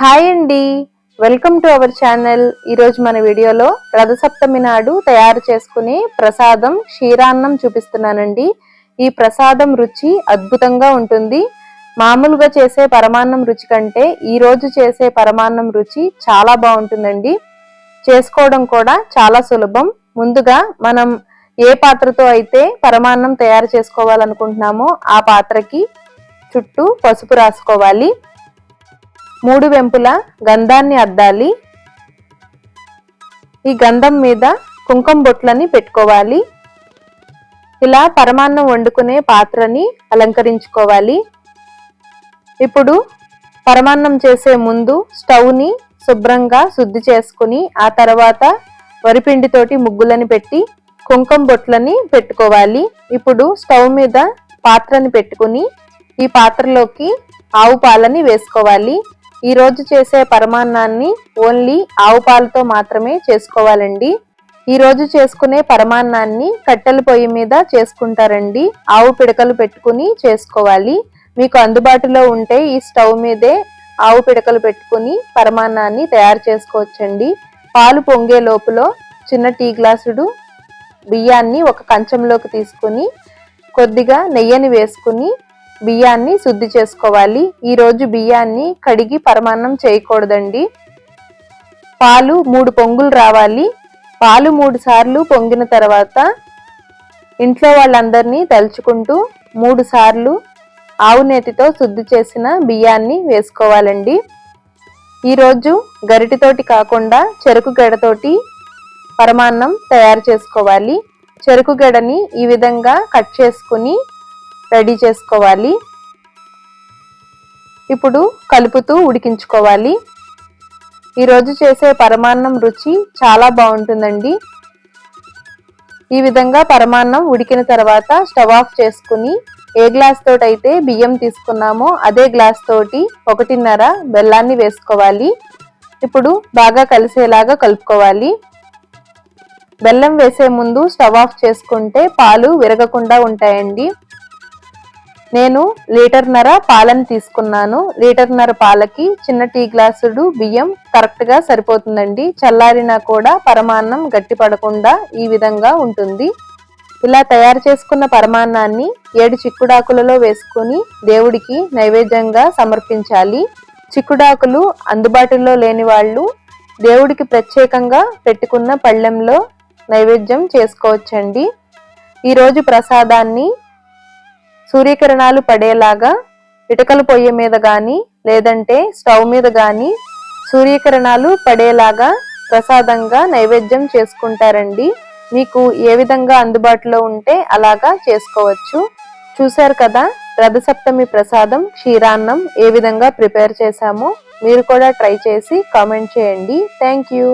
Hi అండి. Welcome to our channel. ఈరోజు మన వీడియోలో రథసప్తమి నాడు తయారు చేసుకునే ప్రసాదం క్షీరాన్నం చూపిస్తున్నానండి. ఈ ప్రసాదం రుచి అద్భుతంగా ఉంటుంది. మామూలుగా చేసే పరమాన్నం రుచి కంటే ఈరోజు చేసే పరమాన్నం రుచి చాలా బాగుంటుందండి. చేసుకోవడం కూడా చాలా సులభం. ముందుగా మనం ఏ పాత్రతో అయితే పరమాన్నం తయారు చేసుకోవాలనుకుంటున్నామో ఆ పాత్రకి చుట్టూ పసుపు రాసుకోవాలి. మూడు వెంపుల గంధాన్ని అద్దాలి. ఈ గంధం మీద కుంకుమ బొట్లని పెట్టుకోవాలి. ఇలా పరమాన్నం వండుకునే పాత్రని అలంకరించుకోవాలి. ఇప్పుడు పరమాన్నం చేసే ముందు స్టవ్ని శుభ్రంగా శుద్ధి చేసుకుని ఆ తర్వాత వరిపిండితోటి ముగ్గులని పెట్టి కుంకుమ బొట్లని పెట్టుకోవాలి. ఇప్పుడు స్టవ్ మీద పాత్రని పెట్టుకుని ఈ పాత్రలోకి ఆవు పాలని వేసుకోవాలి. ఈ రోజు చేసే పరమాన్నాన్ని ఓన్లీ ఆవు పాలతో మాత్రమే చేసుకోవాలండి. ఈ రోజు చేసుకునే పరమాన్నాన్ని కట్టెల పొయ్యి మీద చేసుకుంటారండి. ఆవు పిడకలు పెట్టుకుని చేసుకోవాలి. మీకు అందుబాటులో ఉంటే ఈ స్టవ్ మీదే ఆవు పిడకలు పెట్టుకుని పరమాన్నాన్ని తయారు చేసుకోవచ్చండి. పాలు పొంగే లోపల చిన్న టీ గ్లాసుడు బియ్యాన్ని ఒక కంచంలోకి తీసుకుని కొద్దిగా నెయ్యిని వేసుకుని బియ్యాన్ని శుద్ధి చేసుకోవాలి. ఈరోజు బియ్యాన్ని కడిగి పరమాన్నం చేయకూడదండి. పాలు మూడు పొంగులు రావాలి. పాలు మూడు సార్లు పొంగిన తర్వాత ఇంట్లో వాళ్ళందరినీ తలుచుకుంటూ మూడు సార్లు ఆవు నేతితో శుద్ధి చేసిన బియ్యాన్ని వేసుకోవాలండి. ఈరోజు గరిటితోటి కాకుండా చెరుకు గడతోటి పరమాన్నం తయారు చేసుకోవాలి. చెరుకు గడని ఈ విధంగా కట్ చేసుకుని రెడీ చేసుకోవాలి. ఇప్పుడు కలుపుతూ ఉడికించుకోవాలి. ఈరోజు చేసే పరమాన్నం రుచి చాలా బాగుంటుందండి. ఈ విధంగా పరమాన్నం ఉడికిన తర్వాత స్టవ్ ఆఫ్ చేసుకుని ఏ గ్లాస్ తోటి అయితే బియ్యం తీసుకున్నామో అదే గ్లాస్ తోటి ఒకటిన్నర బెల్లాన్ని వేసుకోవాలి. ఇప్పుడు బాగా కలిసేలాగా కలుపుకోవాలి. బెల్లం వేసే ముందు స్టవ్ ఆఫ్ చేసుకుంటే పాలు విరగకుండా ఉంటాయండి. నేను లీటర్నర పాలను తీసుకున్నాను. లీటర్నర పాలకి చిన్న టీ గ్లాసుడు బియ్యం కరెక్ట్గా సరిపోతుందండి. చల్లారినా కూడా పరమాన్నం గట్టి పడకుండా ఈ విధంగా ఉంటుంది. ఇలా తయారు చేసుకున్న పరమాన్నాన్ని ఏడు చిక్కుడాకులలో వేసుకుని దేవుడికి నైవేద్యంగా సమర్పించాలి. చిక్కుడాకులు అందుబాటులో లేని వాళ్ళు దేవుడికి ప్రత్యేకంగా పెట్టుకున్న పళ్ళెంలో నైవేద్యం చేసుకోవచ్చండి. ఈరోజు ప్రసాదాన్ని సూర్యకిరణాలు పడేలాగా ఇటుకల పొయ్యి మీద కానీ లేదంటే స్టవ్ మీద కానీ సూర్యకిరణాలు పడేలాగా ప్రసాదంగా నైవేద్యం చేసుకుంటారండి. మీకు ఏ విధంగా అందుబాటులో ఉంటే అలాగా చేసుకోవచ్చు. చూశారు కదా రథసప్తమి ప్రసాదం క్షీరాన్నం ఏ విధంగా ప్రిపేర్ చేశామో మీరు కూడా ట్రై చేసి కామెంట్ చేయండి. Thank you.